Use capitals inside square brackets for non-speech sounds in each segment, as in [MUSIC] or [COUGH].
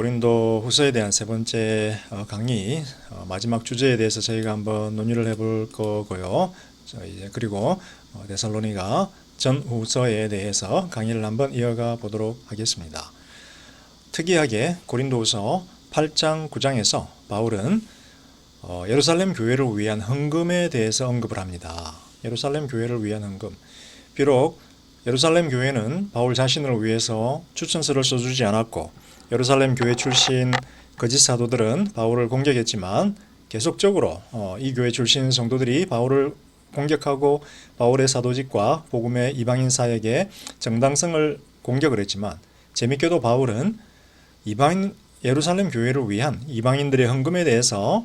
고린도 후서에 대한 세 번째 어, 강의 어, 마지막 주제에 대해서 저희가 한번 논의를 해볼 거고요. 그리고 어, 데살로니가 전후서에 대해서 강의를 한번 이어가 보도록 하겠습니다. 특이하게 고린도후서 8장 9장에서 바울은 어, 예루살렘 교회를 위한 헌금에 대해서 언급을 합니다. 예루살렘 교회를 위한 헌금. 비록 예루살렘 교회는 바울 자신을 위해서 추천서를 써주지 않았고 예루살렘 교회 출신 거짓 사도들은 바울을 공격했지만 계속적으로 어, 이 교회 출신 성도들이 바울을 공격하고 바울의 사도직과 복음의 이방인 사역의 정당성을 공격을 했지만 재밌게도 바울은 이방인 예루살렘 교회를 위한 이방인들의 헌금에 대해서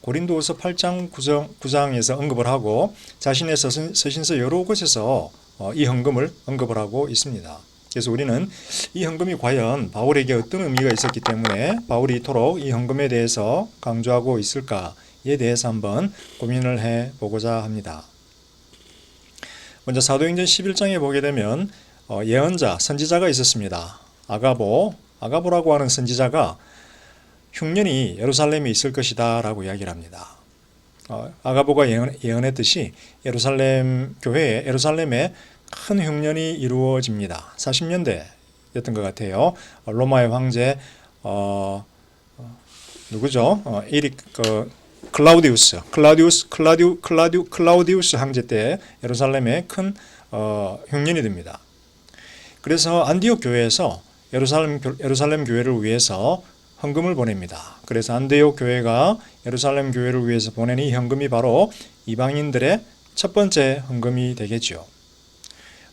고린도후서 8장 9장, 에서 언급을 하고 자신의 서신, 서신서 여러 곳에서 어, 이 헌금을 언급을 하고 있습니다. 그래서 우리는 이 헌금이 과연 바울에게 어떤 의미가 있었기 때문에 바울이 이토록 이 헌금에 대해서 강조하고 있을까에 대해서 한번 고민을 해 보고자 합니다. 먼저 사도행전 11장에 보게 되면 어, 예언자, 선지자가 있었습니다. 아가보, 아가보라고 하는 선지자가 흉년이 예루살렘에 있을 것이다 라고 이야기를 합니다. 어, 아가보가 예언, 예언 했듯이 예루살렘 교회에 예루살렘에 큰 흉년이 이루어집니다. 40년대였던 것 같아요. 어, 로마의 황제 어, 어, 누구죠? 어, 에릭 그 클라우디우스, 클라우디우스, 클라디우, 클라디우, 클라우디우스 황제 때 예루살렘에 큰 어, 흉년이 됩니다. 그래서 안디옥 교회에서 예루살렘 교- 예루살렘 교회를 위해서 헌금을 보냅니다. 그래서 안디옥 교회가 예루살렘 교회를 위해서 보낸 이 헌금이 바로 이방인들의 첫 번째 헌금이 되겠죠.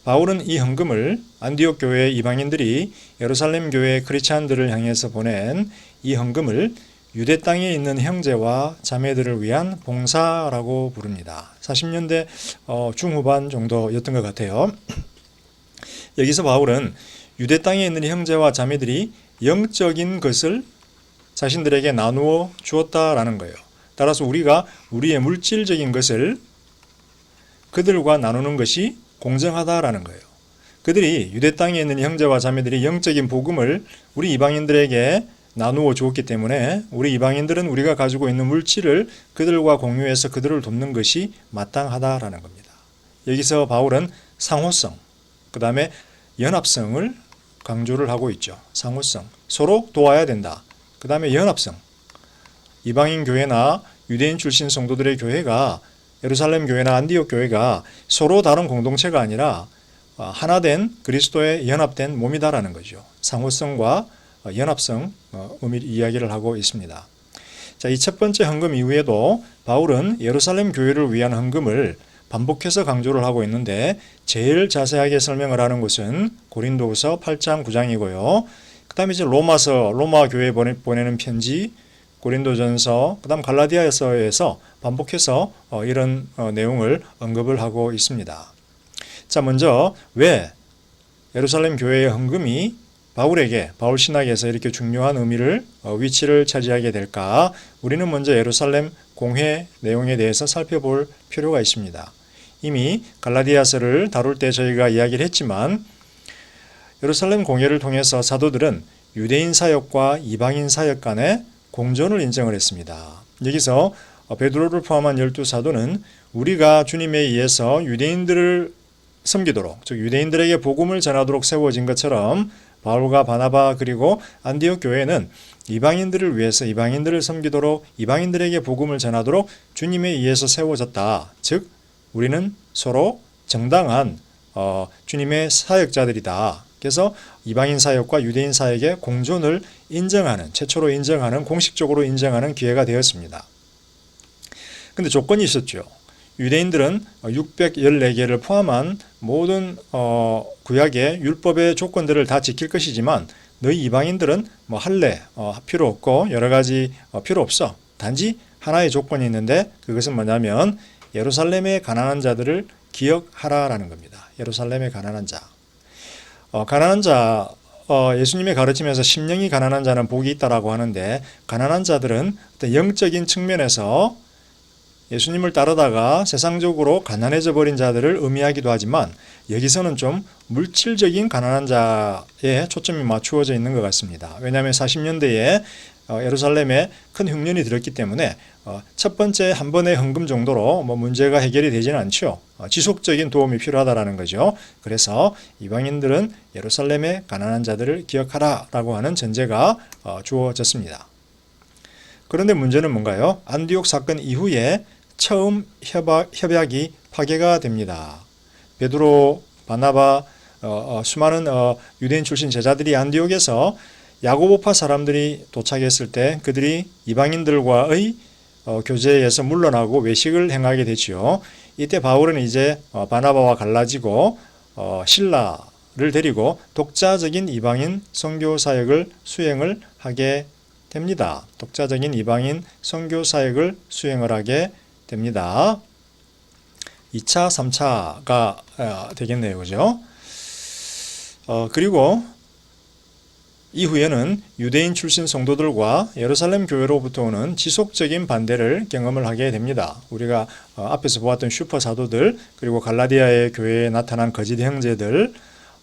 바울은 이 헌금을 안디옥 교회 이방인들이 예루살렘 교회 크리스찬들을 향해서 보낸 이 헌금을 유대 땅에 있는 형제와 자매들을 위한 봉사라고 부릅니다. 40년대 어, 중후반 정도였던 것 같아요. [CLEARS THROAT] 여기서 바울은 유대 땅에 있는 형제와 자매들이 영적인 것을 자신들에게 나누어 주었다라는 거예요. 따라서 우리가 우리의 물질적인 것을 그들과 나누는 것이 공정하다라는 거예요. 그들이 유대 땅에 있는 형제와 자매들이 영적인 복음을 우리 이방인들에게 나누어 주었기 때문에 우리 이방인들은 우리가 가지고 있는 물질을 그들과 공유해서 그들을 돕는 것이 마땅하다라는 겁니다. 여기서 바울은 상호성, 그 다음에 연합성을 강조를 하고 있죠. 상호성. 서로 도와야 된다. 그 다음에 연합성. 이방인 교회나 유대인 출신 성도들의 교회가 예루살렘 교회나 안디옥 교회가 서로 다른 공동체가 아니라 어, 하나된 그리스도의 연합된 몸이다라는 거죠. 상호성과 어, 연합성 어, 의미 이야기를 하고 있습니다. 자, 이 첫 번째 헌금 이후에도 바울은 예루살렘 교회를 위한 헌금을 반복해서 강조를 하고 있는데 제일 자세하게 설명을 하는 것은 고린도후서 8장 9장이고요. 그 다음에 이제 로마서 로마 교회에 보내, 보내는 편지 고린도전서 그다음 갈라디아서에서 반복해서 어, 이런 어, 내용을 언급을 하고 있습니다. 자, 먼저 왜 예루살렘 교회의 헌금이 바울에게 바울 신학에서 이렇게 중요한 의미를 어, 위치를 차지하게 될까? 우리는 먼저 예루살렘 공회 내용에 대해서 살펴볼 필요가 있습니다. 이미 갈라디아서를 다룰 때 저희가 이야기를 했지만 예루살렘 공회를 통해서 사도들은 유대인 사역과 이방인 사역 간의 공존을 인정을 했습니다. 여기서 어, 베드로를 포함한 열두 사도는 우리가 주님에 의해서 유대인들을 섬기도록 즉 유대인들에게 복음을 전하도록 세워진 것처럼 바울과 바나바 그리고 안디옥 교회는 이방인들을 위해서 이방인들을 섬기도록 이방인들에게 복음을 전하도록 주님에 의해서 세워졌다. 즉 우리는 서로 정당한 어, 주님의 사역자들이다. 그래서 이방인 사역과 유대인 사역의 공존을 인정하는 최초로 인정하는 공식적으로 인정하는 기회가 되었습니다. 근데 조건이 있었죠. 유대인들은 614개를 포함한 모든 어, 구약의 율법의 조건들을 다 지킬 것이지만 너희 이방인들은 뭐 할래 어, 필요 없고 여러 가지 어, 필요 없어. 단지 하나의 조건이 있는데 그것은 뭐냐면 예루살렘의 가난한 자들을 기억하라라는 겁니다. 예루살렘의 가난한 자. 어, 가난한 자 어, 예수님의 가르침에서 심령이 가난한 자는 복이 있다라고 하는데 가난한 자들은 어떤 영적인 측면에서 예수님을 따르다가 세상적으로 가난해져 버린 자들을 의미하기도 하지만 여기서는 좀 물질적인 가난한 자에 초점이 맞추어져 있는 것 같습니다. 왜냐하면 40년대에 어, 예루살렘에 큰 흉년이 들었기 때문에 어, 첫 번째 한 번의 헌금 정도로 뭐 문제가 해결이 되지는 않죠. 어, 지속적인 도움이 필요하다라는 거죠. 그래서 이방인들은 예루살렘의 가난한 자들을 기억하라라고 하는 전제가 어, 주어졌습니다. 그런데 문제는 뭔가요? 안디옥 사건 이후에 처음 협약, 협약이 파괴가 됩니다. 베드로, 바나바, 어, 어, 수많은 어, 유대인 출신 제자들이 안디옥에서 야고보파 사람들이 도착했을 때 그들이 이방인들과의 어, 교제에서 물러나고 외식을 행하게 되지요. 이때 바울은 이제 어, 바나바와 갈라지고 어, 신라를 데리고 독자적인 이방인 선교 사역을 수행을 하게 됩니다. 독자적인 이방인 선교 사역을 수행을 하게 됩니다. 2차, 3차가 어, 되겠네요. 그죠? 어, 그리고 이후에는 유대인 출신 성도들과 예루살렘 교회로부터 오는 지속적인 반대를 경험을 하게 됩니다. 우리가 어, 앞에서 보았던 슈퍼 사도들 그리고 갈라디아의 교회에 나타난 거짓 형제들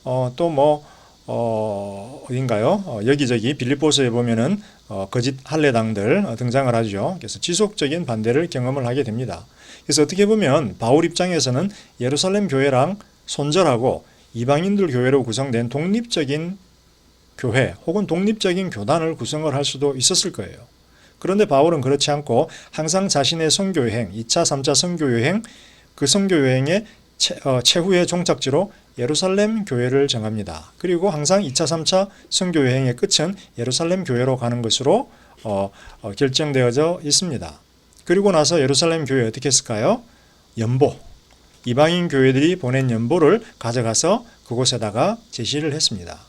어, 또뭐 어, 어딘가요? 어, 여기저기 빌립보서에 보면은 어, 거짓 할례당들 어, 등장을 하죠. 그래서 지속적인 반대를 경험을 하게 됩니다. 그래서 어떻게 보면 바울 입장에서는 예루살렘 교회랑 손절하고 이방인들 교회로 구성된 독립적인 교회 혹은 독립적인 교단을 구성을 할 수도 있었을 거예요. 그런데 바울은 그렇지 않고 항상 자신의 선교 여행, 2차, 3차 선교 여행, 그 선교 여행의 최, 어, 최후의 종착지로 예루살렘 교회를 정합니다. 그리고 항상 2차, 3차 선교 여행의 끝은 예루살렘 교회로 가는 것으로 어, 어, 결정되어져 있습니다. 그리고 나서 예루살렘 교회 어떻게 했을까요? 연보. 이방인 교회들이 보낸 연보를 가져가서 그곳에다가 제시를 했습니다.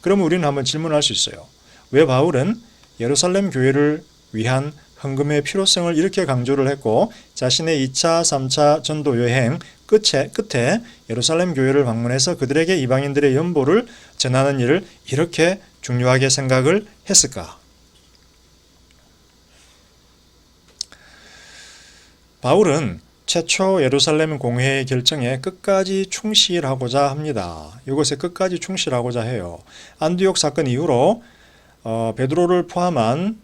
그러면 우리는 한번 질문할 수 있어요. 왜 바울은 예루살렘 교회를 위한 헌금의 필요성을 이렇게 강조를 했고 자신의 2차, 3차 전도 여행 끝에 끝에 예루살렘 교회를 방문해서 그들에게 이방인들의 연보를 전하는 일을 이렇게 중요하게 생각을 했을까? 바울은 최초 예루살렘 공회의 결정에 끝까지 충실하고자 합니다. 이것에 끝까지 충실하고자 해요. 안디옥 사건 이후로 어, 베드로를 포함한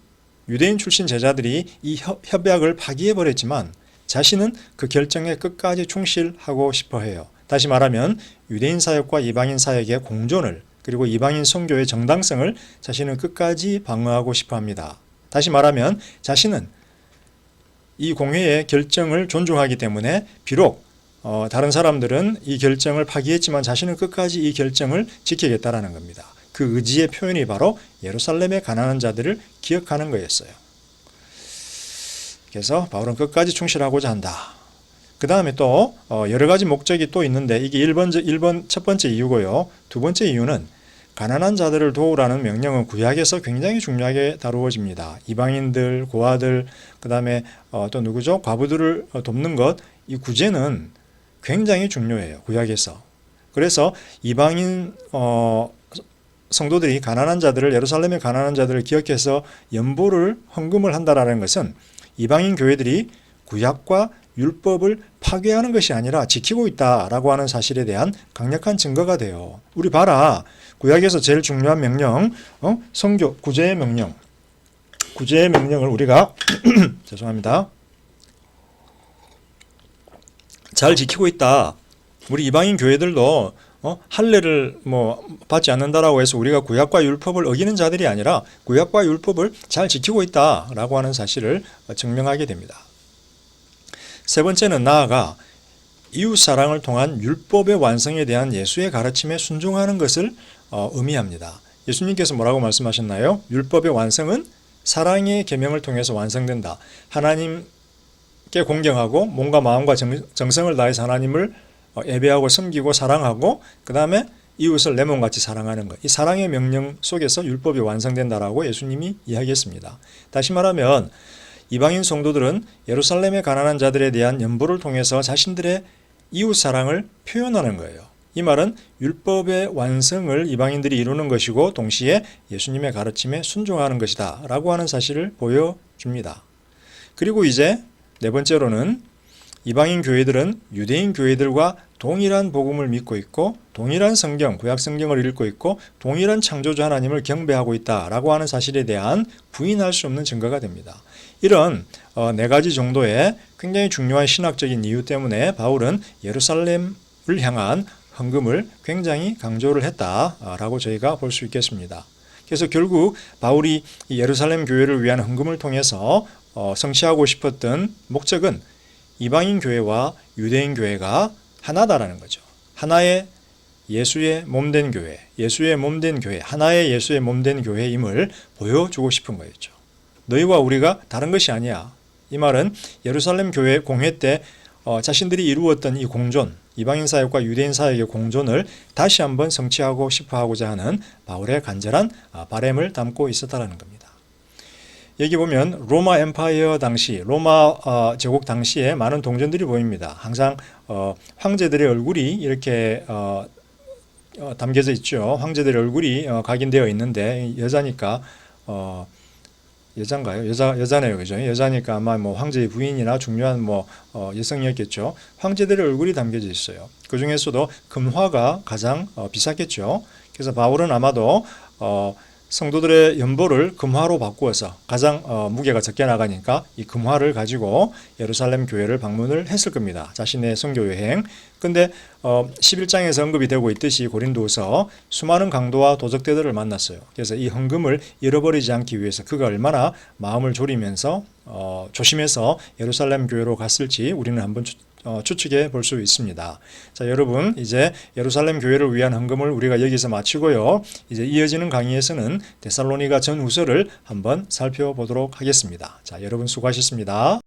유대인 출신 제자들이 이 협약을 파기해 버렸지만 자신은 그 결정에 끝까지 충실하고 싶어 해요. 다시 말하면 유대인 사역과 이방인 사역의 공존을 그리고 이방인 선교의 정당성을 자신은 끝까지 방어하고 싶어 합니다. 다시 말하면 자신은 이 공회의 결정을 존중하기 때문에 비록 어, 다른 사람들은 이 결정을 파기했지만 자신은 끝까지 이 결정을 지키겠다라는 겁니다. 그 의지의 표현이 바로 예루살렘의 가난한 자들을 기억하는 거였어요. 그래서 바울은 끝까지 충실하고자 한다. 그 다음에 또 어, 여러 가지 목적이 또 있는데 이게 1번, 1번 첫 번째 이유고요. 두 번째 이유는 가난한 자들을 도우라는 명령은 구약에서 굉장히 중요하게 다루어집니다. 이방인들, 고아들, 그 다음에 어, 또 누구죠? 과부들을 돕는 것, 이 구제는 굉장히 중요해요. 구약에서. 그래서 이방인 어, 성도들이 가난한 자들을 예루살렘의 가난한 자들을 기억해서 연보를 헌금을 한다라는 것은 이방인 교회들이 구약과 율법을 파괴하는 것이 아니라 지키고 있다라고 하는 사실에 대한 강력한 증거가 돼요. 우리 봐라. 구약에서 제일 중요한 명령, 어? 성교, 구제의 명령. 구제의 명령을 우리가 [CLEARS THROAT] 죄송합니다. 잘 지키고 있다. 우리 이방인 교회들도 어? 할례를 뭐 받지 않는다라고 해서 우리가 구약과 율법을 어기는 자들이 아니라 구약과 율법을 잘 지키고 있다라고 하는 사실을 증명하게 됩니다. 세 번째는 나아가 이웃 사랑을 통한 율법의 완성에 대한 예수의 가르침에 순종하는 것을 어, 의미합니다. 예수님께서 뭐라고 말씀하셨나요? 율법의 완성은 사랑의 계명을 통해서 완성된다. 하나님께 공경하고 몸과 마음과 정, 정성을 다해서 하나님을 어, 예배하고 섬기고 사랑하고 그 다음에 이웃을 내 몸같이 사랑하는 것. 이 사랑의 명령 속에서 율법이 완성된다라고 예수님이 이야기했습니다. 다시 말하면 이방인 성도들은 예루살렘의 가난한 자들에 대한 연보를 통해서 자신들의 이웃 사랑을 표현하는 거예요. 이 말은 율법의 완성을 이방인들이 이루는 것이고 동시에 예수님의 가르침에 순종하는 것이다 라고 하는 사실을 보여줍니다. 그리고 이제 네 번째로는 이방인 교회들은 유대인 교회들과 동일한 복음을 믿고 있고 동일한 성경, 구약 성경을 읽고 있고 동일한 창조주 하나님을 경배하고 있다라고 하는 사실에 대한 부인할 수 없는 증거가 됩니다. 이런 어, 네 가지 정도의 굉장히 중요한 신학적인 이유 때문에 바울은 예루살렘을 향한 헌금을 굉장히 강조를 했다라고 저희가 볼 수 있겠습니다. 그래서 결국 바울이 이 예루살렘 교회를 위한 헌금을 통해서 어, 성취하고 싶었던 목적은 이방인 교회와 유대인 교회가 하나다라는 거죠. 하나의 예수의 몸된 교회, 예수의 몸된 교회, 하나의 예수의 몸된 교회임을 보여주고 싶은 거였죠. 너희와 우리가 다른 것이 아니야. 이 말은 예루살렘 교회 공회 때 어, 자신들이 이루었던 이 공존, 이방인 사역과 유대인 사역의 공존을 다시 한번 성취하고 싶어 하고자 하는 바울의 간절한 아, 바램을 담고 있었다라는 겁니다. 여기 보면 로마 엠파이어 당시 로마 어, 제국 당시에 많은 동전들이 보입니다. 항상 어, 황제들의 얼굴이 이렇게 어, 어, 담겨져 있죠. 황제들의 얼굴이 어, 각인되어 있는데 여자니까 어, 여잔가요? 여자 여자네요, 그죠? 여자니까 아마 뭐 황제의 부인이나 중요한 뭐 어, 여성이었겠죠. 황제들의 얼굴이 담겨져 있어요. 그 중에서도 금화가 가장 어, 비쌌겠죠. 그래서 바울은 아마도 어, 성도들의 연보를 금화로 바꾸어서 가장 어, 무게가 적게 나가니까 이 금화를 가지고 예루살렘 교회를 방문을 했을 겁니다. 자신의 선교 여행. 근데 어, 11장에서 언급이 되고 있듯이 고린도서 수많은 강도와 도적대들을 만났어요. 그래서 이 헌금을 잃어버리지 않기 위해서 그가 얼마나 마음을 졸이면서 어, 조심해서 예루살렘 교회로 갔을지 우리는 한번 추, 어, 추측해 볼 수 있습니다. 자, 여러분 이제 예루살렘 교회를 위한 헌금을 우리가 여기서 마치고요. 이제 이어지는 강의에서는 데살로니가 전후서를 한번 살펴보도록 하겠습니다. 자, 여러분 수고하셨습니다.